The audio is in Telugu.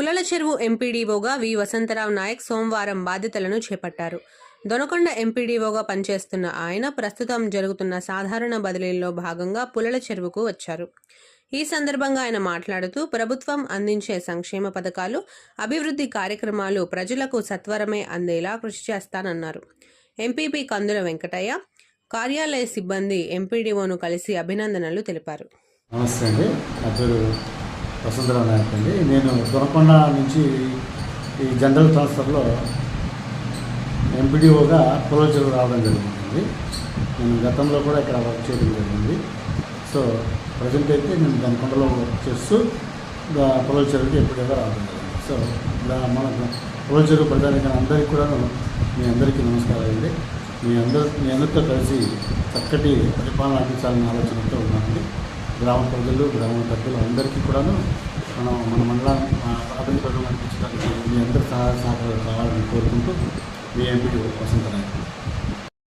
పులల చెరువు ఎంపీడీఓగా వి. వసంతరావు నాయక్ సోమవారం బాధ్యతలను చేపట్టారు. దొనకొండ ఎంపీడీఓగా పనిచేస్తున్న ఆయన ప్రస్తుతం జరుగుతున్న సాధారణ బదిలీల్లో భాగంగా పులల చెరువుకు వచ్చారు. ఈ సందర్భంగా ఆయన మాట్లాడుతూ ప్రభుత్వం అందించే సంక్షేమ పథకాలు అభివృద్ధి కార్యక్రమాలు ప్రజలకు సత్వరమే అందేలా కృషి చేస్తానన్నారు. ఎంపీపీ కందుల వెంకటయ్య కార్యాలయ సిబ్బంది ఎంపీడీఓను కలిసి అభినందనలు తెలిపారు. నమస్తే అండి. నా పేరు వసుంధరా నాయక్ అండి నేను దొరకొండ నుంచి ఈ జనరల్ ట్రాన్స్ఫర్లో ఎంపీడీఓగా పొలచెరువు రావడం జరిగింది. నేను గతంలో కూడా ఇక్కడ వర్క్ చేయడం జరిగింది. సో ప్రజెంట్ అయితే నేను దొనకొండలో వర్క్ చేస్తూ పొలచెరువుకి ఎంపీడీగా రావడం జరిగింది. సో ఇలా మన పొలచెరువు ప్రజానికి అందరికీ కూడా మీ అందరికీ నమస్కారం అండి. మీ అందరు మీ అందరితో కలిసి చక్కటి పరిపాలన అందించాలనే ఆలోచనతో ఉన్నానండి. గ్రామ ప్రజలు గ్రామ పెద్దలు అందరికీ కూడాను మనం మన మండలాన్ని అభివృద్ధి పథకం మీ అందరి సహాయ సహకారాలు కావాలని కోరుకుంటూ మీ ఎంపీ వసంత